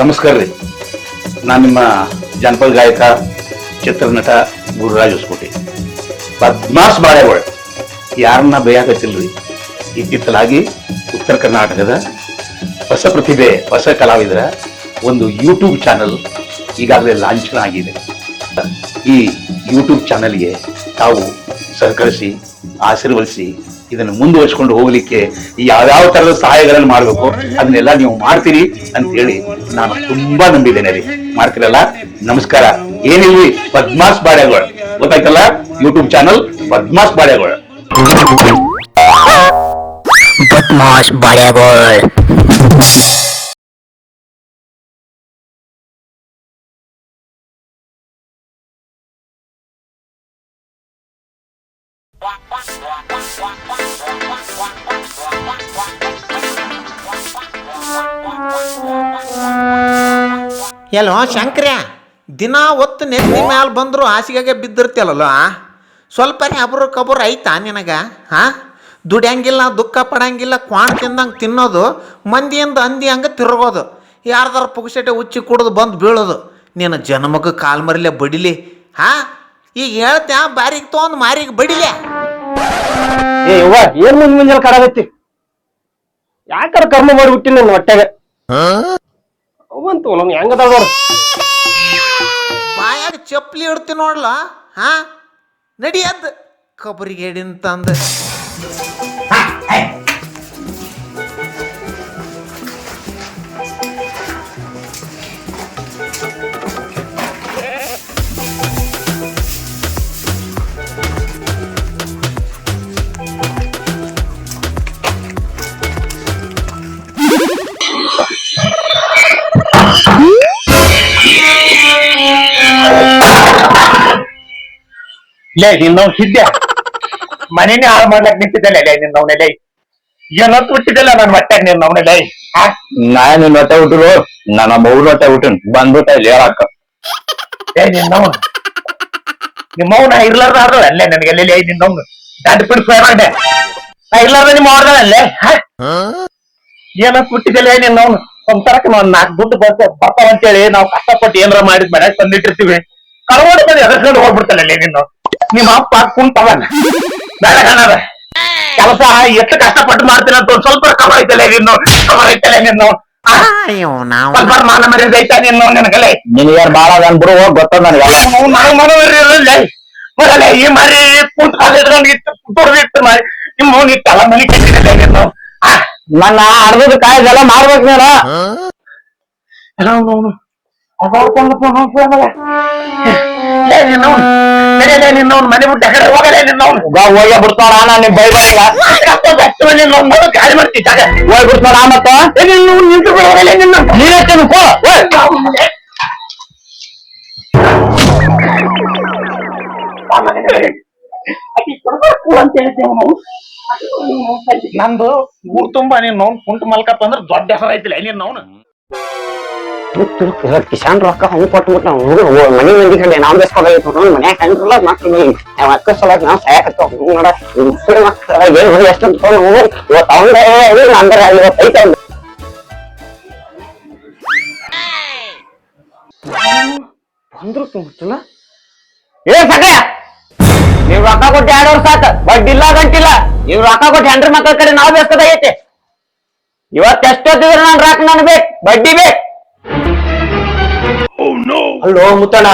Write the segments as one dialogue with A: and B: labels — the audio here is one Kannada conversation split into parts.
A: ನಮಸ್ಕಾರ ರೀ. ನಾನು ನಿಮ್ಮ ಜನಪದ ಗಾಯಕ, ಚಿತ್ರನಟ ಗುರುರಾಜ್ ಹೊಸಕೋಟೆ. ಪದ್ಮಾಸ್ ಬಾಳೆಗಳು ಯಾರನ್ನ ಬೇಯಾಕತ್ತಿಲ್ರಿ? ಇತ್ತಿತ್ತಲಾಗಿ ಉತ್ತರ ಕರ್ನಾಟಕದ ಹೊಸ ಪ್ರತಿಭೆ, ಹೊಸ ಕಲಾವಿದರ ಒಂದು ಯೂಟ್ಯೂಬ್ ಚಾನಲ್ ಈಗಾಗಲೇ ಲಾಂಛನ ಆಗಿದೆ. ಈ ಯೂಟ್ಯೂಬ್ ಚಾನಲ್ಗೆ ತಾವು ಸಹಕರಿಸಿ, ಆಶೀರ್ವದಿಸಿ ಇದನ್ನು ಮುಂದುವರಿಸಿಕೊಂಡು ಹೋಗಲಿಕ್ಕೆ ಯಾವ್ಯಾವ ಥರದ ಸಹಾಯಗಳನ್ನು ಮಾಡಬೇಕು, ಅದನ್ನೆಲ್ಲ ನೀವು ಮಾಡ್ತೀರಿ ಅಂತ ಹೇಳಿ ನಾನು ತುಂಬಾ ನಂಬಿದ್ದೇನೆ ರೀ ಮಾಡ್ತಿರಲ್ಲ? ನಮಸ್ಕಾರ. ಏನಿಲ್ರಿ? ಪದ್ಮಾಸ್ ಬಾಳೆಗಳು ಗೊತ್ತಾಯ್ತಲ್ಲ? ಯೂಟ್ಯೂಬ್ ಚಾನಲ್ ಪದ್ಮಾಸ್ ಬಾಳೆಗಳು
B: ಪದ್ಮಾಸ್ ಬಾಳೆಗಳು Wah.
C: ಎಲ್ಲೋ ಶಂಕ್ರ್ಯ, ದಿನ ಒತ್ತು ನೆತ್ತಿ ಮ್ಯಾಲ ಬಂದ್ರು ಹಾಸಿಗೆಗೆ ಬಿದ್ದಿರ್ತಿಯಲ್ಲ ಸ್ವಲ್ಪ ಅಬ್ರು ಕಬ್ರು ಐತಾ ನಿನಗ ಹಾ ದುಡ್ಯಂಗಿಲ್ಲ, ದುಃಖ ಪಡಂಗಿಲ್ಲ, ಕ್ವಾಣ್ ತಿಂದಂಗೆ ತಿನ್ನೋದು, ಮಂದಿಯಿಂದ ಅಂದಿ ಹಂಗೆ ತಿರುಗೋದು. ಯಾರ್ದಾರ ಪುಗಸಟೆ ಉಚ್ಚಿ ಕುಡಿದು ಬಂದು ಬೀಳೋದು. ನಿನ್ನ ಜನ್ಮಕ್ಕೆ ಕಾಲ್ ಮರಿಲೆ ಬಡಿಲಿ ಹಾ ಈಗ ಹೇಳ್ತ್ಯಾ ಬಾರಿಗೆ ತೊಗೊಂಡು ಮಾರಿಗೆ ಬಡಿಲೆ.
D: ಏ ಏನ್ ಮುಂಜಾನೆ ಕಡಗತ್ತಿ ಯಾಕಾರ ಕರ್ಮ ಮಾಡಿಬಿಟ್ಟಿ ನನ್ನ ಹೊಟ್ಟೆಗೆ? ಅವಂತು ನಮ್ ಹೆಂಗದ ನೋಡು.
C: ಬಾಯಾಗ ಚಪ್ಪಲಿ ಇಡ್ತೀನಿ ನೋಡ್ಲ? ಹಾ? ನಡಿಯದ್ ಕಬರಿಗೇಡಿನ ತಂದು.
D: ಲೇ ನಿನ್ನವ್ ಸಿದ್ಧ ಮನೇನೆ ಹಾಳು ಮಾಡ್ಲಕ್ ನಿಂತಿದ್ದಲ್ಲ ಲೇ ನಿನ್ನವ್ನೆ ಲೈ. ಏನೊತ್ತು ಹುಟ್ಟಿದಲ್ಲ ನನ್ನ ಹೊಟ್ಟೆಗೆ ಲೈ? ಹಾ?
A: ನಾನು ನಿನ್ನ ಹೊಟ್ಟೆ ಹುಟ್ಟರು ನನ್ನ ಮೌನ ಹೊಟ್ಟೆ ಹುಟ್ಟನ್. ಬಂದ್ಬಿಟ್ಟ ಇಲ್ಲಿ ಹೇಳಕ್ಕ.
D: ಏ ನಿಮ್ಮವ್ ನಾ ಇರ್ಲಾರ್ದ ಆಡ್ದ ಅಲ್ಲೇ ನನಗೆ ಎಲ್ಲೆಲ್ಲಿ ನಿನ್ನವನು ದಂಡ ಪಿಡ್ ಮಾಡ್ದೆ. ನಾ ಇರ್ಲಾರ್ದ ನಿಮ್ಮ ಆಡ್ದಲ್ಲೇ ಏನೋ ಹುಟ್ಟಿದಲ್ಲ ನಿನ್ನವನು ಒಂಥರಕ್ಕೆ ನಾವ್? ನಾಲ್ಕು ದುಡ್ಡು ಬರ್ತ ಬರ್ತಾವ ಅಂತೇಳಿ ನಾವು ಕಷ್ಟಪಟ್ಟು ಏನಾರ ಮಾಡಿದ್ ಮನ್ಯಾಗ ತಂದಿಟ್ಟಿರ್ತೀವಿ. ಕಳ್ಕೊಂಡು ಬಂದು ಎದರ್ಸ್ಕೊಂಡು ಹೋಗ್ಬಿಡ್ತಲ್ಲ ನಿನ್ನ ನಿಮ್ಮ ಅಪ್ಪ ಕುಂತವಲ್ಲ ಬೇಡ ಕಾಣದ ಕೆಲಸ ಎಷ್ಟು ಕಷ್ಟಪಟ್ಟು ಮಾಡ್ತೀನಿ ಅಂತ ಒಂದ್ ಸ್ವಲ್ಪ ಕವರ್ ಐತಲ್ಲ ನಿನ್ನು ಕವರ್ ಐತಲ್ಲ ನಿನ್ನು.
C: ಅಯ್ಯೋ ನಾವು
D: ಸ್ವಲ್ಪ ಮಾನ ಮರ್ಯಾದೆ ಐತಾ ನಿನ್ನು ನನಗಲ್ಲೇ?
A: ನಿನಗೇನ್ ಬಾಳ ಅನ್ ಬಿಡು ಗೊತ್ತ ನನಗೆ.
D: ಮನವರಿರಲ್ಲ ಈ ಮರಿ ಕುಂತ ಕಾಲ ಇಟ್ಕೊಂಡು ಇಟ್ಟು ಕುಟ್ಟೋರ್ದು ಇಟ್ಟು ಮರಿ. ನಿಮ್ಮ ಮೌನ ಇಟ್ಟಲ್ಲ ಮನೆ ಕಟ್ಟಿಲ್ಲ ನೀನು ಆ,
A: ನನ್ನ ಅರ್ಧದ ಕಾಯ್ದೆಲ್ಲ ಮಾಡ್ಬೇಕು ನೀನು.
D: ಎಲ್ಲ ಅವ್ನು ಅವ್ನು. ಫೋನ್ ಫೋನ್ ಅದ. ಲೇ ನಿನ್ನವ್ನು, ಮನೆ ಬಿಟ್ಟು ಕಡೆ ಹೋಗಲೇ ನಿನ್ನವ್ನು.
A: ಹೋಗಿ ಬಿಡ್ತಾಳ ನಾನು ನಿಮ್ ಬೈಬಾಗ
D: ನಿನ್ನವ್ನು, ಮೊದಲು ಗಾಳಿ ಮಾಡ್ತಿ ಜಾಗ.
A: ಹೋಗಿ ಬಿಡ್ತಾಳ ಮತ್ತ
D: ಏ ನಿನ್ನವ್ನು, ನಿಂತು ಬಿಡು ಹೋಗಲೇ ನಿನ್ನವ್ನು.
A: ನೀನೇ ತಿನ್ಕೋ
D: ನಂದು ಊರ್ ತುಂಬಾ ನೀನ್ ನೋನ್ ಕುಂಟ ಮಲ್ಕಪ್ಪ ಅಂದ್ರೆ ದೊಡ್ಡ ಹೆಸರು ಐತಿಲ್ಲ ನೀನ್ ನೋನು
B: ಕಿಸಾನ್ ರೊಕ್ಕ ಹಂಗ್ ಕೊಟ್ಬಿಟ್ಟು ನಾವು ಮನೆ ಮಂದಿ ಕಡೆ ನಾವ್ ಬೇಸ್ಕೊಬೇಕು ನೋಡ್, ಮನ್ಯಾಗ ಹಂಗಿಲ್ಲ ಮಕ್ಳು ನಾವ್. ಅಕ್ಕ ಸಲ ನಾವ್ ಸಾಯಕತ್ತ ನೋಡ ಹುಡುಗ.
D: ಬಂದ್ರು
B: ಏ ನೀವ್ ರೊಕ್ಕ ಕೊಟ್ಟು ಎರಡು ವರ್ಷ ಬಡ್ಡಿ ಇಲ್ಲ ಗಂಟಿಲ್ಲ. ನೀವ್ ರೊಕ್ಕ ಕೊಟ್ಟು ಹೆಂಡ್ರ ಮಕ್ಕಳ ಕಡೆ ನಾವ್ ಬೇಸ್ಕದ ಐತೆ ಎಷ್ಟೊತ್ತಿದ್ರೆ ನಾನು ರೊಕ್ಕ ನನ್ ಬೇಕ್? ಬಡ್ಡಿ ಬೇಕ್?
D: ಅಲ್ಲೋ ಮುತ್ತಣ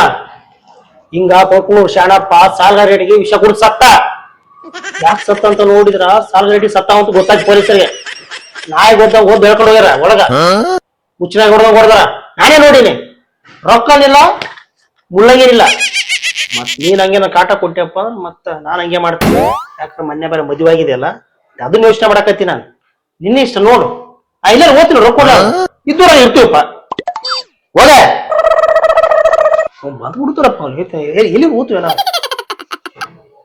D: ಹಿಂಗ ಕೊಟ್ಟು ಶಾಣಪ್ಪ ರೇಟಿಗೆ ವಿಷ ಕುಡ್ ಸತ್ತ. ಯಾಕೆ ಸತ್ತ ಅಂತ ನೋಡಿದ್ರ ರೇಟಿ ಸತ್ತ ಅಂತ ಗೊತ್ತಾಯ್ತು ಪೊಲೀಸರಿಗೆ. ನಾಯಿ ಗೊತ್ತ ಹೋಗಿ ಬೆಳ್ಕೊಂಡು ಹೋಗ್ಯಾರ ಒಳಗ. ಹುಚ್ಚಿನಾಗ ಹೊಡೆದಂಗ ಹೊಡೆದಾರ. ನಾನೇ ನೋಡಿನಿ. ರೊಕ್ಕನಿಲ್ಲ ಮುಳ್ಳಂಗೇನಿಲ್ಲ. ಮತ್ ನೀನ್ ಹಂಗೇನ ಕಾಟ ಕೊಟ್ಟೆಪ್ಪ ಅಂದ್ರ ಮತ್ತ ನಾನ್ ಹಂಗೆ ಮಾಡ್ತೀನಿ. ಯಾಕಂದ್ರೆ ಮೊನ್ನೆ ಬೇರೆ ಮದುವೆ ಆಗಿದೆಯಲ್ಲ ಅದನ್ನ ಯೋಚನೆ ಮಾಡಕತ್ತೀನಿ ನಾನು. ನಿನ್ನೆ ಇಷ್ಟ ನೋಡು. ಆ ಇಲ್ಲ ಓದ್ತೀನಿ ರೊಕ್ಕ ಇದ್ದು ಇದ್ದೂರ ಇರ್ತೀವಪ್ಪ. ಒಳ್ಳೆ ಬಂದ್ ಬಿಡ್ತಾರಪ್ಪ ಅವ್ನು ಎಲ್ಲಿ ಓದ್ತೀವಿ ನಾವು?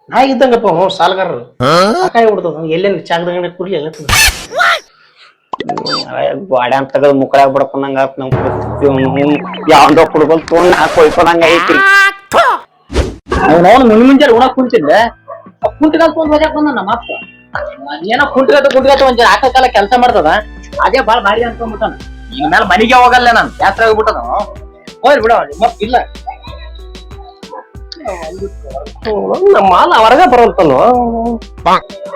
D: ನಾ ಇದ್ದಂಗಪ್ಪ ಅವ್ನು ಸಾಲಗಾರರು. ಸಾಕಾಗಿ ಬಿಡ್ತದ ಎಲ್ಲೇನು ಚಾಗದಾಗ ಕುಡ್ಲಿ ಎಲ್ಲ
B: ಗಾಡಿ ಅಂತ ತಗದ್ ಮುಕ್ಕಳಾಗ ಬಿಡ್ಕೊಂಡಂಗ ನಮ್ ಯಾವ್ದೋ ಕುಡ್ಕೊಂಡ್ ತೊಗೊಂಡ್ ಹಾಕಿ ಕೊಯ್ಕೊಂಡಂಗ ಐತಿ
D: ಅವನು ಮುಂಜ್ ಮುಂಜಾನೆ ಉಣಕ್ ಕುಂತಿದ್ದೆ. ಕುಂಟಿಗಾಲ್ ತೊಗೊಂಡ್ ಮಜಾಕ್ ಬಂದ ನಮ್ಮ ಅಪ್ಪ ಏನೋ ಕುಂಟಿಗತ್ತ ಕುಂಟಿಗತ್ತ ಒಂದ್ ಆಟ ಕಾಲ ಕೆಲಸ ಮಾಡ್ತದ. ಅದೇ ಬಾಳ ಭಾರಿ ಅನ್ಕೊಂಡ್ಬಿಟ್ಟಾನ
E: ಈಗ ಮೇಲೆ ಮನೆಗೆ ಹೋಗಲ್ಲ ನಾನು. ಯಾತ್ರೆ ಹೋಗ್ಬಿಟ್ಟದ ಹೋಯ್ ಬಿಡ ಇಲ್ಲ.
F: ನಮ್ಮ ಮಾಲ್ ಹೊರಗೆ ಬರೋಲ್ತನು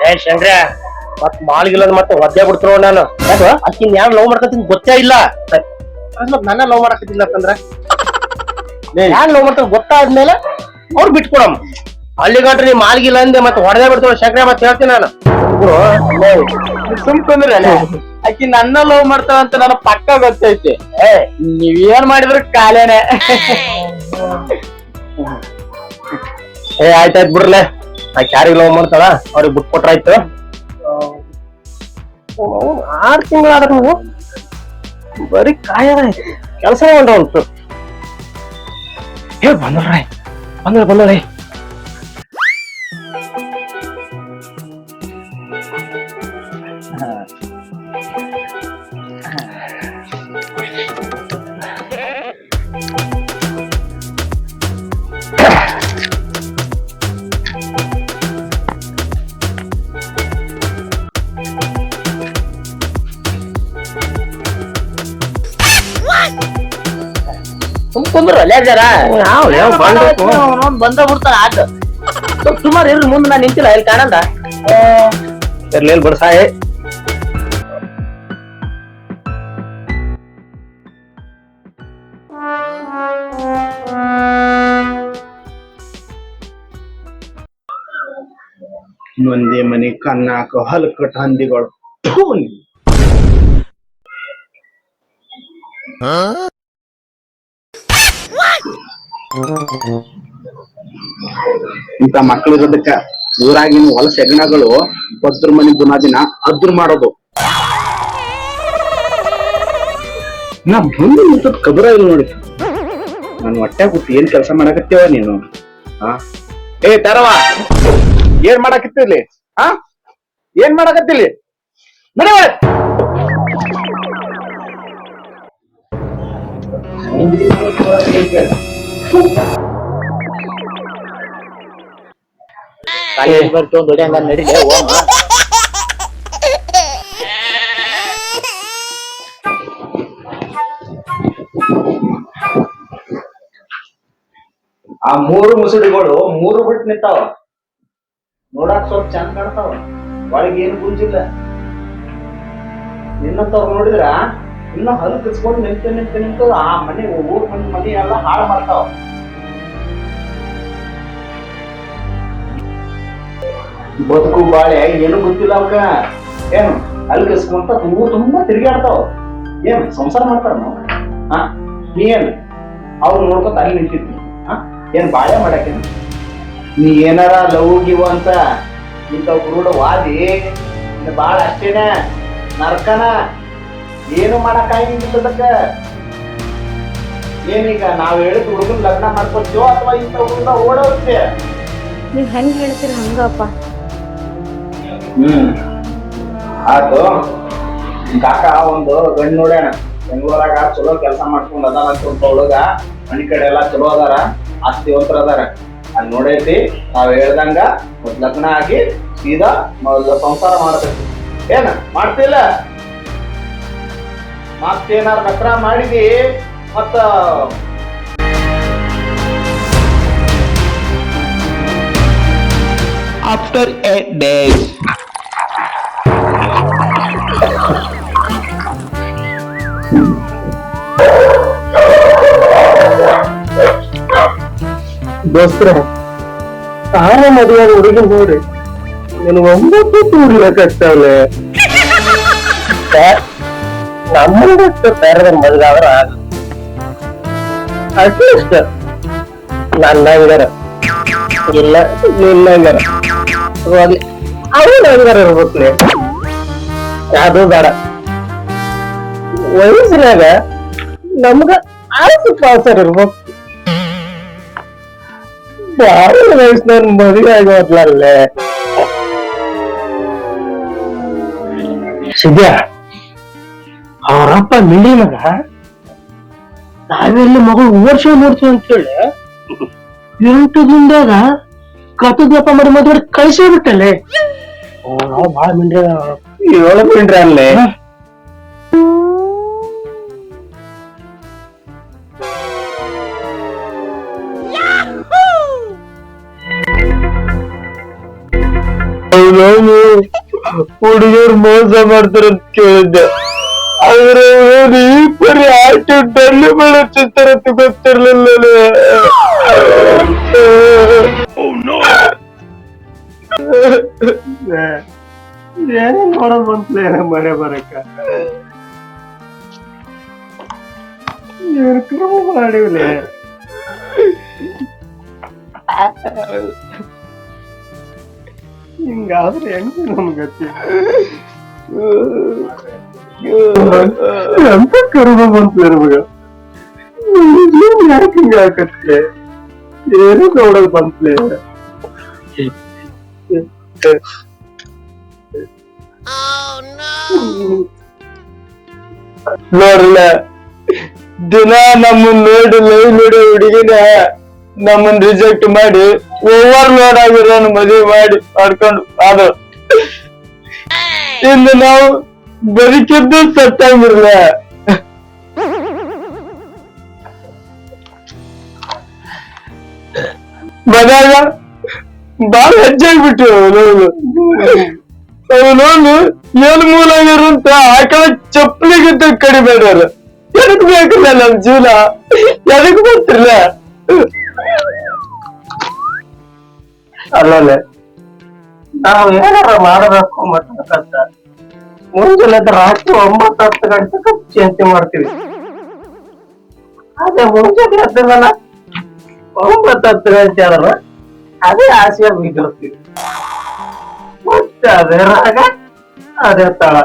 F: ಏ ಶಂಕ್ರ ಮತ್ ಮಾಲ್ಗಿಲ್ಲ ಮತ್ತೆ ಒದ್ದೆ ಬಿಡ್ತಿರೋ ನಾನು. ಅಕ್ಕಿನ್ ಯಾರು ಲವ್ ಮಾಡ್ಕತ್ತೀನಿ ಗೊತ್ತೇ ಇಲ್ಲ. ನನ್ನ ಲವ್ ಮಾಡಕತ್ತಿಲ್ಲ ಅಂತಂದ್ರೆ? ಯಾರು ಲವ್ ಮಾಡ್ತಾರ ಗೊತ್ತಾದ್ಮೇಲೆ ಅವ್ರು ಬಿಟ್ಕೊಡಮ್. ಅಲ್ಲಿ ಗಂಟ್ರೆ ನೀ ಮಾಲ್ಗಿಲ್ಲ ಅಂದೆ ಮತ್ತೆ ಹೊಡೆದೇ ಬಿಡ್ತಾವ ಶಂಕ್ರೆ ಮತ್ತೆ ಹೇಳ್ತೀನಿ ನಾನು.
E: ಸುಮ್ಕೊಂಡ್ರೆ ಆಕಿ ನನ್ನ ಲವ್ ಮಾಡ್ತಾವ ಅಂತ ನನ್ನ ಪಕ್ಕ ಗೊತ್ತೈತಿ. ಏ ನೀವೇನ್ ಮಾಡಿದ್ರು ಕಾಲೇನೆ.
F: ಏ ಆಯ್ತಾಯ್ತು ಬಿಡ್ರಲೆ. ಆಕೆ ಕ್ಯಾರಿಗೆ ಲವ್ ಮಾಡ್ತಾಳ ಅವ್ರಿಗೆ ಬಿಟ್ಕೊಟ್ರಾಯ್ತು ಆರು ತಿಂಗಳಾದ್ರ ನೀವು? ಬರೀ ಕಾಯ ಕೆಲಸ ಉಂಟು ಹೇ ಬಂದ್ರಿ ಬಂದ್ರ ಬಂದ್ರಿ
E: ಸುಮ್ಕೊಂಡ್ರು ಅಲ್ಲೇ ಜರ?
F: ಯಾವ ಯಾವ ಬಂದ್ಬೇಕು
E: ಬಂದ ಬಿಡ್ತಾನ ಆಟ ಸುಮಾರು ಇರ್ಲಿ ಮುಂದೆ ನಾನು ನಿಂತಿಲ್ಲ ಇಲ್ಲಿ ಕಾಣಲ್ಲ
F: ಇರ್ಲಿ ಬಿಡ್ಸಾಯ್
G: ಮಂದಿ ಮನಿ ಕನ್ನಾಕ ಹಲ್ಕಟ್ ಹಂದಿಗಳು ಥು ನೀ. ಇಂತ ಮಕ್ಕಳಿರೋದಕ್ಕ ಊರಾಗಿನ ಹೊಲ ಸೆಗಣಗಳು ಭದ್ರ ಮನಿ ಗುಣಾದಿನ ಅದ್ರ ಮಾಡೋದು. ನಾ ಬಂದು ನಿಂತದ್ ಕಬರ ಇಲ್ಲ ನೋಡಿ. ನನ್ ಹೊಟ್ಟೆ ಬಿಟ್ಟು ಏನ್ ಕೆಲಸ ಮಾಡಕತ್ತೇವ ನೀನು? ಹಾ ಏ ತರವ ಏನ್ ಮಾಡಕತ್ತಿರ್ಲಿ ಹಾ ಏನ್ ಮಾಡಕತ್ತಿರ್ಲಿ ನಡೆವ
E: Thank you.
G: ಆ ಮೂರು ಮುಸುಡಿಗಳು ಮೂರು ಬಿಟ್ಟು ನಿಂತಾವ. ನೋಡಕ್ ಸ್ವಲ್ಪ ಚಂದ ಕಾಣ್ತಾವ. ಒಳಗೆ ಏನು ಗುಂಜಿಲ್ಲ. ನಿನ್ನಂತವ್ರು ನೋಡಿದ್ರ? ಇನ್ನ ಹಲ್ ಕಿಸ್ಕೊಂಡು ನಿಂತು ನಿಂತು ನಿಂತು ಆ ಮನೆ ಊರ್ ಮನೆ ಮನೆ ಎಲ್ಲ ಹಾಳು ಮಾಡ್ತಾವ. ಬದುಕು ಬಾಳೆ, ಏನು ಗೊತ್ತಿಲ್ಲ ಅವಕ. ಏನು? ಹಲ್ ಕಿಸ್ಕೊಂತ ತುಂಬಾ ತುಂಬಾ ತಿರುಗಾಡ್ತಾವ ಏನು? ಸಂಸಾರ ಮಾಡ್ತಾರ ನಾವು ಹಾ ನೀ ಏನು? ಅವ್ರು ನೋಡ್ಕೊತ ಅಲ್ಲಿ ನಿಂತಿದ್ವಿ ಹಾ ಏನು ಬಾಳೆ ಮಾಡಕ್ಕೆ ನೀ ಏನಾರ ಲವ್ ಗಿವ್ ಅಂತ ಇಂಥ ಗುರುಡ ವಾದಿ ಬಾಳ ಅಷ್ಟೇನ. ನರ್ಕನ ಏನು ಮಾಡಕ್ಕಾಗಿಲ್ಲದಕ್ಕ ಏನೀಗ ನಾವ್ ಹೇಳಿದ ಹುಡುಗನ್ ಲಗ್ನ ಮಾಡ್ಕೊತೀವೋ ಅಥವಾ ಇಂಥ ಹುಡುಗ ಓಡೋಗುತ್ತೆ
H: ನೀವ್ ಹೆಂಗ್ ಹೇಳ್ತೀರಿ ಹಂಗಪ್ಪ?
G: ಹ್ಮ್. ಆತು ಕಾಕ ಒಂದು ಗಂಡ್ ನೋಡ್ಯಾಣ ಬೆಂಗಳೂರಾಗ ಚಲೋ ಕೆಲಸ ಮಾಡ್ಕೊಂಡು ಅದಾನ ಸ್ವಲ್ಪ ಹುಡುಗ. ಮನಿ ಕಡೆ ಎಲ್ಲಾ ಚಲೋ ಅದಾರ. ಆಸ್ತಿವಂತರ ಅದಾರ ಅಲ್ಲಿ ನೋಡೈತಿ ನಾವ್ ಹೇಳ್ದಂಗ ಲಗ್ನ ಆಗಿ ಸೀದಾ ಮೊದ್ಲು ಸಂಸಾರ ಮಾಡ್ಬೇಕು. ಏನ? ಮಾಡ್ತಿಲ್ಲ ಮತ್ತೇನಾರ ನಕ್ರ ಮಾಡಿದಿ? ಮತ್ತ ಆಫ್ಟರ್ ಏಟ್ ಡೇಸ್
F: ದೋಸ್ತರ ತಾರ ಮದುವೆ ಹುಡುಗಿ ನೋಡಿ. ನನಗೆ ಒಂಬತ್ತು ಕೂಡ್ಲಕ್ಕಾಗ್ತಾವಲೆ ನಮ್ಮಂದಷ್ಟು ಬೇರೆ ಮದುವೆ ಆದ್ರ ಅಟ್ಲೀಸ್ಟ್ ನನ್ನ ಹಂಗಾರ ಇಲ್ಲ ನಿನ್ನ ಹಂಗಾರ ಹೋಗ್ಲಿ ಅವನ ಹಂಗಾರ ಇರ್ಬೇಕ್ಲೆ ಅದು ಬೇಡ ವಯಸ್ಸಿನಾಗ ನಮ್ಗ ಆಸು ಪಾಸರ್ ಇರ್ಬೇಕು ಬಾಳ ವಯಸ್ಸಿನ ಮದುವೆ ಆಗೋದ್ಲಲ್ಲೇ ಸಿದ್ಯ ಅವರಪ್ಪ ಮಿಡಿ ಮಗ ನಾವೆಲ್ಲ ಮಗಳು ವರ್ಷ ನೋಡ್ತೀವಿ ಅಂತ ಹೇಳಿ ಎಂಟು ದಿನದಾಗ ಕತದಪ್ಪ ಮಾಡಿ ಮದುವೆ ಕಳಿಸೇ ಬಿಟ್ಟಲ್ಲೇ. ನಾವು ಬಾಳ ಮಿಂಡ್ರೆ. ಏಳು ಮಿಂಡ್ರೆ ಅಲ್ಲೇ. ಹುಡುಗಿಯರು ಮೋಸ ಮಾಡ್ತಾರಂತ ಕೇಳಿದ್ದೆ. ಆದ್ರೆ ಅವ್ರು ಈ ಪರಿ ಆಟ ಡಲ್ಲಿ ಬೆಳೆಸುತ್ತಾರಂತ ಗೊತ್ತಿರ್ಲಿಲ್ಲ ಏನೇ ನೋಡೋದ್ ಬಂತ್ಲೇ ಮನೆ ಬರಕ ಏನು ಕ್ರಮ ಮಾಡಿವ್ಲೆ ಹಿಂಗಾದ್ರೆ ಹೆಂಗ ನಮ್ಗತಿ ಎಂತ ಕರ್ಮ ಬಂತು ನಮಗ ಯಾಕೆ ಹಿಂಗ ಆಕತ್ತೆ ಏನು ನೋಡೋದ್ ಬಂತ್ಲೆ ನೋಡ್ರಲ್ಲ ದಿನ ನಮ್ಮನ್ ನೋಡಿ ಲೈವ್ ನೋಡಿ ಹುಡುಗಿನ ನಮ್ಮನ್ ರಿಜೆಕ್ಟ್ ಮಾಡಿ ಓವರ್ ಲೋಡ್ ಆಗಿರೋನ್ ಮದುವೆ ಮಾಡಿ ಮಾಡ್ಕೊಂಡು ಅದು ಇನ್ನು ನಾವು ಬದುಕಿದ್ದು ಸತ್ತಾಗಿರ್ಲ ಮನ್ಯಾಗ ಬಾಳ ಹೆಜ್ಜೆ ಆಗ್ಬಿಟ್ಟು ಅವನು ಅವನು ಏನ್ ಮೂಲಾಗಿರಂತ ಆಕಳ ಚಪ್ಪಲಿಗಿಂತ ಕಡಿಬೇಡಾರ ಎದಕ್ ಬೇಕಲ್ಲ ನಮ್ ಜೀವನ ಎದಕ್ ಬರ್ತಿರ್ಲ ಅಲ್ಲಲ್ಲೇ ನಾವು ಏನಾರ ಮಾಡಬೇಕು ಮತ್ತಂತ ಮುಂಜಾನೆ ರಾತ್ರಿ ಒಂಬತ್ತು ಹತ್ತು ಗಂಟೆ ಚಿಂತೆ ಮಾಡ್ತೀವಿ. ಅದೇ ಮುಂಜಾನೆ ಎದ್ದಲ್ಲ ಒಂಬತ್ತು ಹತ್ತು ಗಂಟೆ ಆದ್ರ ಅದೇ ಆಸೆ ಬಿದ್ದಿರ್ತೀವಿ ಮತ್ತೆ ಅದೇ ರಾಗ, ಅದೇ ತಳ.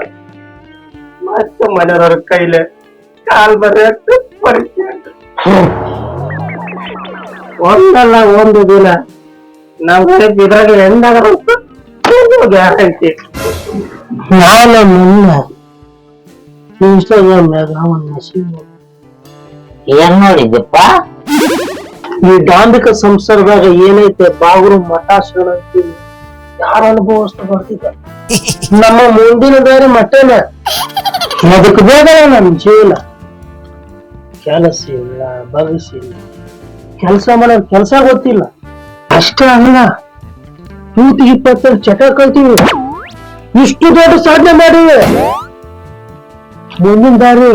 F: ಮತ್ತೆ ಮನೆಯವರ ಕೈಲೆ ಕಾಲ್ ಬರೆಯಕ್ಕೆ ಪರಿಚಯ ಒಂದಲ್ಲ ಒಂದು ದಿನ ನಮ್ಮ ಇದ್ರಾಗ ಎಂದಾಗ ಗ್ಯಾರಂಟಿ ನಾನು ನಿನ್ನ ಇನ್ಸ್ಟಾಗ್ರಾಮ್ನಾಗ ಅವನ ಮೆಸೇಜ್
B: ಏನ್ ನೋಡಿದ್ದಪ್ಪ
F: ಈ ದಾಂಭಿಕ ಸಂಸಾರದಾಗ ಏನೈತೆ? ಬಾಗುರು ಮಠಾಶಗಳು ಅಂತೀವಿ. ಯಾರು ಅನುಭವಿಸ್ತಾ ಬರ್ತಿದ್ದ? ನಮ್ಮ ಮುಂದಿನ ದಾರಿ ಮಟ್ಟನ ಬೇಡ ನಮ್ಮ ಜೀವನ. ಕೆಲಸ ಇಲ್ಲ ಭವಿಷ್ಯ ಕೆಲಸ ಮಾಡೋ ಕೆಲಸ ಗೊತ್ತಿಲ್ಲ. ಅಷ್ಟೇ ಅಲ್ಲ. ನೂತಿ ಇಪ್ಪತ್ತರ ಚಟ ಕಳ್ತೀವಿ. ಇಷ್ಟು ದೊಡ್ಡ ಸಾಧನೆ ಮಾಡಿ. ಮುಂದಿನ ದಾರಿ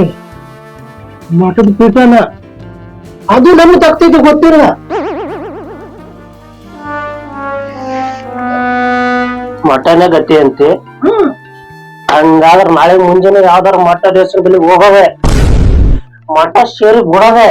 F: ಮಠದ ಪೀಠನ. ಅದು ನಮ್ಗೆ ತಗ್ತೈತೆ ಗೊತ್ತಿಲ್ಲ. ಮಠನ ಗತಿ ಅಂತೆ. ಹಂಗಾದ್ರೆ ನಾಳೆ ಮುಂಜಾನೆ ಯಾವ್ದಾರ ಮಠದ ಹೆಸರು ಬಳಿ ಹೋಗವೆ. ಮಠ ಸೇರಿ ಬಿಡವೆ.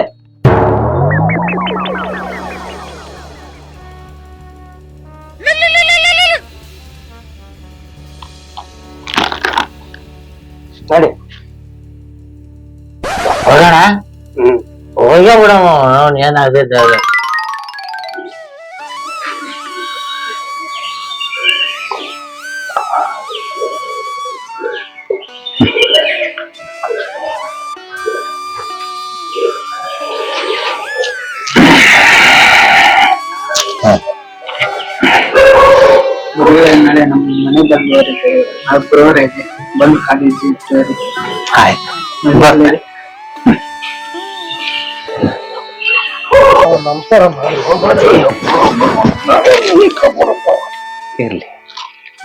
B: ಹೋಗೇ ಬಿಡಮ್ಮ ಅವ್ನು ಏನಾಗ್ತೈತೆ ಅದು.
I: ನಾಳೆ ನಮ್ಮ ಮನೆ ಬಂದವರಿಗೆ ನಾವು ಬರೋರೆ ಬಂದು ಕಾಲೇಜ್
B: ಆಯ್ತು
F: ನಮಸ್ಕಾರ
J: ಇರ್ಲಿ.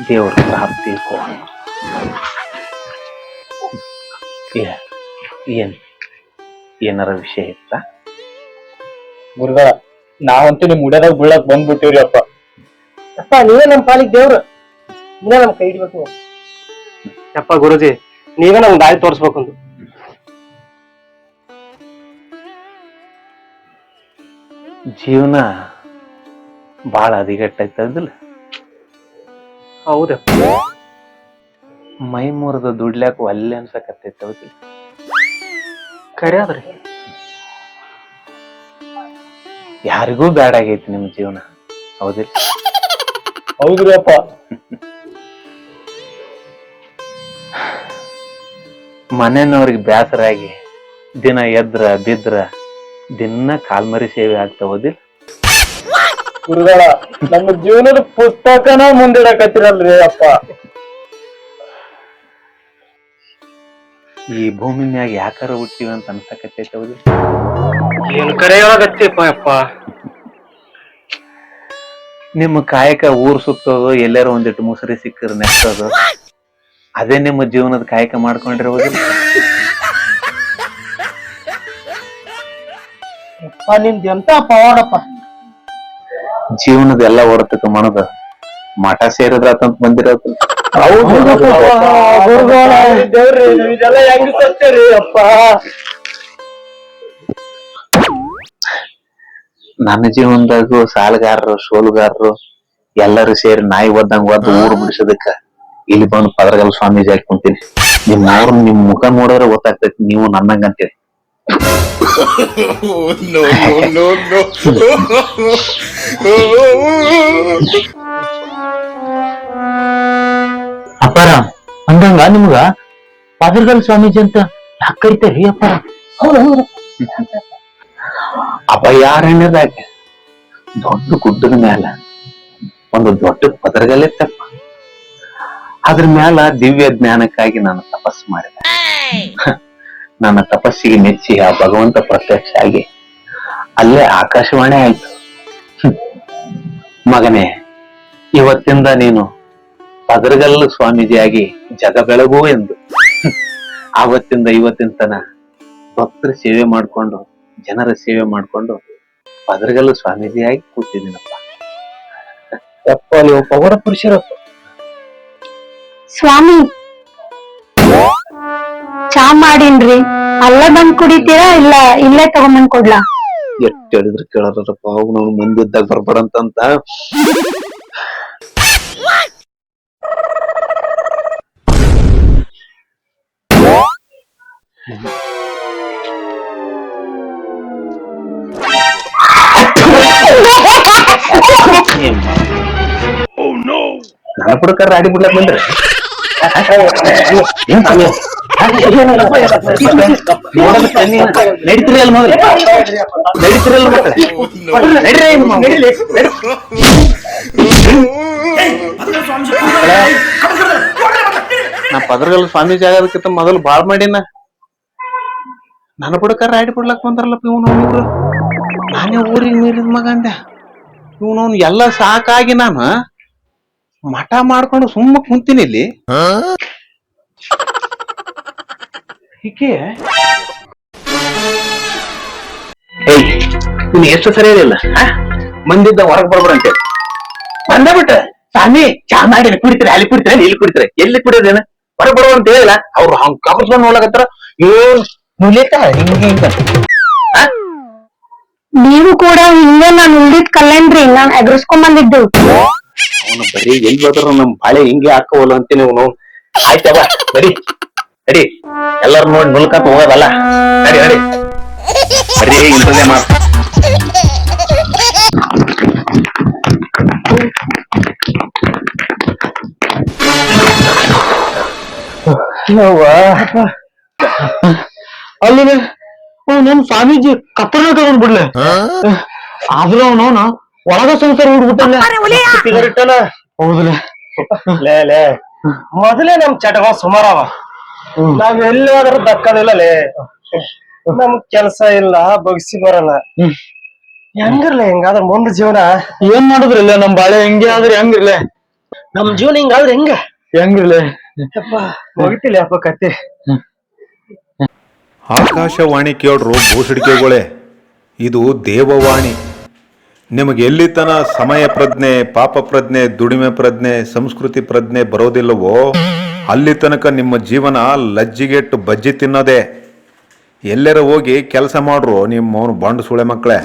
J: ದೇವ್ರ ಪ್ರಾಪ್ತಿ ಕೋಣ ಏನ್ ಏನಾರ ವಿಷಯ ಇತ್ತ?
F: ಗುರುಗಳ ನಾವಂತೂ ನಿಮ್ ಉಡದಾಗ ಬೀಳಕ್ ಬಂದ್ಬಿಟ್ಟಿವ್ರಿ ಅಪ್ಪ. ಅಪ್ಪ ನೀವೇ ನಮ್ ಪಾಲಿಗೆ ದೇವ್ರು. ನೀವೇ ನಮ್ ಕೈ ಇಡ್ಬೇಕು ಅಪ್ಪ ಗುರುಜಿ ನೀವೇ ನಮ್ ದಾರಿ ತೋರಿಸ್ಬೇಕಂದು
J: ಜೀವನ ಬಾಳ ಹದಿಗೆಟ್ಟೈತದಿಲ್ಲ
F: ಹೌದಪ್ಪ
J: ಮೈ ಮುರಿದ ದುಡ್ಲಾಕ ಒಲ್ಲೆ ಅನ್ಸಕತ್ತೈತ ಹೌದಿಲ್ಲ
F: ಖರೆ ಅದ್ರಿ
J: ಯಾರಿಗೂ ಬ್ಯಾಡ ಆಗೈತಿ ನಿಮ್ ಜೀವನ. ಹೌದಿಲ್ಲ
F: ಹೌದ್ರಿ? ಅಪ್ಪ
J: ಮನೆಯವ್ರಿಗೆ ಬ್ಯಾಸರಾಗಿ ದಿನ ಎದ್ರ ಬಿದ್ರ ದಿನ ಕಾಲ್ಮರಿ ಸೇವೆ ಆಗ್ತಾ ಹೋದಿಲ್ಲ.
F: ಗುರುಗಳ ನಮ್ಮ ಜೀವನದ ಪುಸ್ತಕನ ಮುಂದಿಡಕತ್ತಿರಲ್ರಿ ಅಪ್ಪ.
J: ಈ ಭೂಮಿ ಮ್ಯಾಗ ಯಾಕಾರ ಹುಟ್ಟಿವಿ ಅಂತ ಅನ್ಸಕತ್ತೈತೆ ಹೌದು?
F: ಏನ್ ಕರೆ ಹೇಳಕತ್ತಿಪ್ಪ ಅಪ್ಪ.
J: ನಿಮ್ಮ ಕಾಯಕ ಊರ್ ಸುತ್ತೋದು ಎಲ್ಲಾರು ಒಂದಿಟ್ಟು ಮುಸರಿ ಸಿಕ್ಕರ್ ನೆಟ್ಟೋದು ಅದೇ ನಿಮ್ಮ ಜೀವನದ ಕಾಯಕ ಮಾಡ್ಕೊಂಡಿರೋದಿಲ್ಲ
F: ಅಪ್ಪ ನಿಮ್ದು ಎಂತ ಪವಾಡಪ್ಪ
J: ಜೀವನದ ಎಲ್ಲ ಹೊರತಕ್ಕ ಮನದ ಮಠ ಸೇರಿದ್ರ ಅಂತ ಬಂದಿರೋದು.
F: ದೇವ್ರಿ ಇದೆಲ್ಲ ಹೆಂಗ್ ಸತ್ತೀರಿ ಅಪ್ಪ?
J: ನನ್ನ ಜೀವನದಾಗು ಸಾಲಗಾರರು ಸೋಲುಗಾರರು ಎಲ್ಲರೂ ಸೇರಿ ನಾಯಿ ಒದ್ದಂಗ ಒದ್ದು ಊರು ಬಿಡಿಸೋದಕ್ಕ ಇಲ್ಲಿ ಬಂದು ಪದರಗಲ್ ಸ್ವಾಮೀಜಿ ಹಾಕೊಂತೀನಿ ಕುಂತೀನಿ ನಿಮ್ ಅವ್ರ ನಿಮ್ ಮುಖ ನೋಡಿದ್ರೆ ಗೊತ್ತಾಗ್ತೈತಿ ನೀವು ನನ್ನಂಗ no.
K: ಅಪ್ಪಾರ ಅಂದಂಗ ನಿಮ್ಗ ಪಾದರ್ಗಲ್ ಸ್ವಾಮೀಜಿ ಅಂತ ಯಾಕೆ ಕರಿತಾರಿ ಅಪ್ಪಾರ?
J: ಅಭಯಾರಣ್ಯದಾಗ ದೊಡ್ಡ ಗುಡ್ಡದ ಮ್ಯಾಲ ಒಂದು ದೊಡ್ಡ ಪದರಗಲ್ಲಿತ್ತಪ್ಪ ಅದ್ರ ಮ್ಯಾಲ ದಿವ್ಯ ಜ್ಞಾನಕ್ಕಾಗಿ ನಾನು ತಪಸ್ ಮಾಡಿದೆ. ನನ್ನ ತಪಸ್ಸಿಗೆ ಮೆಚ್ಚಿ ಆ ಭಗವಂತ ಪ್ರತ್ಯಕ್ಷ ಆಗಿ ಅಲ್ಲೇ ಆಕಾಶವಾಣಿ ಆಯ್ತು. ಮಗನೇ ಇವತ್ತಿಂದ ನೀನು ಪದರಗಲ್ಲು ಸ್ವಾಮೀಜಿಯಾಗಿ ಜಗ ಬೆಳಗು ಎಂದು. ಆವತ್ತಿಂದ ಇವತ್ತಿನ ತನ ಭಕ್ತರ ಸೇವೆ ಮಾಡಿಕೊಂಡು ಜನರ ಸೇವೆ ಮಾಡಿಕೊಂಡು ಪದರಗಲ್ಲು ಸ್ವಾಮೀಜಿಯಾಗಿ ಕೂತಿದ್ದೀನಪ್ಪ
F: ಯಪ್ಪ ನೀವು ಪವರ ಪುರುಷರಪ್ಪ
H: ಸ್ವಾಮಿ ಚಾ ಮಾಡೀನ್ರಿ. ಅಲ್ಲ ಬಂದ್ ಕುಡಿತೀರಾ ಇಲ್ಲ ಇಲ್ಲೇ ತಗೊಂಡ್ಬಂದ್ ಕೊಡ್ಲಾ?
J: ಎಷ್ಟ್ ಹೇಳಿದ್ರು ಕೇಳಾರಪ್ಪ ಅವ್ನು ಮಂದಿ ಇದ್ದಾಗ ಬರ್ಬೇಡಂತಂತ. ನನ್ನ ಪ್ರಕಾರ ರಾಡಿ ಬಿಡ್ಲಕ್ ಬಂದ್ರೆ. ನಾ ಪದ್ರಗಲ್ ಸ್ವಾಮೀಜಿ ಆಗೋದಕ್ಕಿಂತ ಮೊದಲು ಬಾಳ್ ಮಾಡಿನ ನನ್ನ ಬುಡಕ ರಾಡಿ ಬಿಡ್ಲಕ್ ಬಂದಾರಲ್ಲಪ್ಪ ಇವನು ಇವ್ರು ನಾನೇ ಊರಿಗೆ ಮೀರಿದ ಮಗ ಅಂದೆ ಇವನು ಎಲ್ಲ ಸಾಕಾಗಿ ನಾನು ಮಠ ಮಾಡ್ಕೊಂಡು ಸುಮ್ಮ ಕುಂತೀನಿ ಇಲ್ಲಿ ಏಯ್ ನೀನು ಎಷ್ಟು ಸರಿ ಇರಲಿಲ್ಲ ಮಂದಿದ್ದ ಹೊರಗೆ ಬರ್ಬಾರಂತೆ ಅಂತೇಳಿ ಬಂದ ಬಿಟ್ಟ ಸ್ವಾಮಿ ಚಾ ಮಾಡಿ ಕುಡಿತೀರಿ ಅಲ್ಲಿ ಕುಡಿತಾರೆ ಇಲ್ಲಿ ಕುಡಿತಾರೆ. ಎಲ್ಲಿ ಕುಡಿಯೋದೇನ ಹೊರಗೆ ಬರುವ ಅಂತ ಹೇಳಿಲ್ಲ. ಅವ್ರು ಹಂಗ ಕಬಸ್ಕೊಂಡು ನೋಡ್ಲಕತ್ತಾರ ಏನ್ ನುಲಿಕ ಹಿಂಗ ಹಿಂಗ
H: ನೀವು ಕೂಡ ಹಿಂಗೆ ನಾನು ಉಳಿದ ಕಲ್ಲೇನ್ರಿ ನಾನ್ ಎದುರಿಸ್ಕೊಂಡ್ ಬಂದಿದ್ದು.
J: ಅವನು ಬರೀ ಎಲ್ಲಿ ಹೋದ್ರು ನಮ್ ಬಾಳೆ ಹಿಂಗೆ ಹಾಕೋವಲ್ಲ ಅಂತೀನಿ ಅವನು ಆಯ್ತವ ಬರೀ. ನಡಿ ಎಲ್ಲಾರು ನೋಡಿ ಮುಲ್ಕಂತ ಹೋಗೋದಲ್ಲ ನಡಿ ನಡಿ ಬರೀ ಇಂಥದ್ದೇ ಮಾತು
K: ಅಲ್ಲಿ ನಮ್ ಸ್ವಾಮೀಜಿ ಕಪ್ಪನ ತಗೊಂಡ್ ಬಿಡ್ಲೆ ಆದ್ರೂ ಅವನವನ ಒಳಗ ಸಂಸಾರ ಹುಡ್ಬಿಟ್ಟಲ್ಲ
F: ಸಿಗರಿಟ್ಟನ
K: ಹೌದಲ್ಲ
F: ಲೇ ಲೇ ಮೊದಲೇ ನಮ್ ಚಟಗಳ ಸುಮಾರವ ನಾವ್ ಎಲ್ಲಿ ಹೋದ್ರೂ ದಕ್ಕದಿಲ್ಲ ಲೇ ನಮ್ ಕೆಲ್ಸ ಇಲ್ಲ ಬಗ್ಸಿ ಬರಲ್ಲ. ಹೆಂಗಿರ್ಲ ಹೆಂಗಾದ್ರ ಮುಂದ್ ಜೀವನ.
K: ಏನ್ ಮಾಡುದ್ರಿಲ್ಲ ನಮ್ ಬಾಳೆ ಹೆಂಗೆ ಆದ್ರೆ ಹೆಂಗಿರ್ಲ.
F: ನಮ್ ಜೀವನ ಹಿಂಗಾದ್ರೆ ಹೆಂಗ?
K: ಹೆಂಗಿರ್ಲೆ.
F: ಯಪ್ಪ ಮುಗಿತಿಲ್ಲ ಅಪ್ಪ ಕತೆ.
L: ಆಕಾಶವಾಣಿ ಕೇಳ್ರು ಭೂಷಡಿಕೆಗಳೇ ಇದು ದೇವವಾಣಿ. ನಿಮಗೆ ಎಲ್ಲಿತನ ಸಮಯ ಪ್ರಜ್ಞೆ ಪಾಪ ಪ್ರಜ್ಞೆ ದುಡಿಮೆ ಪ್ರಜ್ಞೆ ಸಂಸ್ಕೃತಿ ಪ್ರಜ್ಞೆ ಬರೋದಿಲ್ಲವೋ ಅಲ್ಲಿ ತನಕ ನಿಮ್ಮ ಜೀವನ ಲಜ್ಜಿಗೆಟ್ಟು ಬಜ್ಜಿ ತಿನ್ನೋದೇ. ಎಲ್ಲರ ಹೋಗಿ ಕೆಲಸ ಮಾಡ್ರು ನಿಮ್ಮ ಅವನು ಬಂಡು ಸುಳೆ ಮಕ್ಕಳೇ.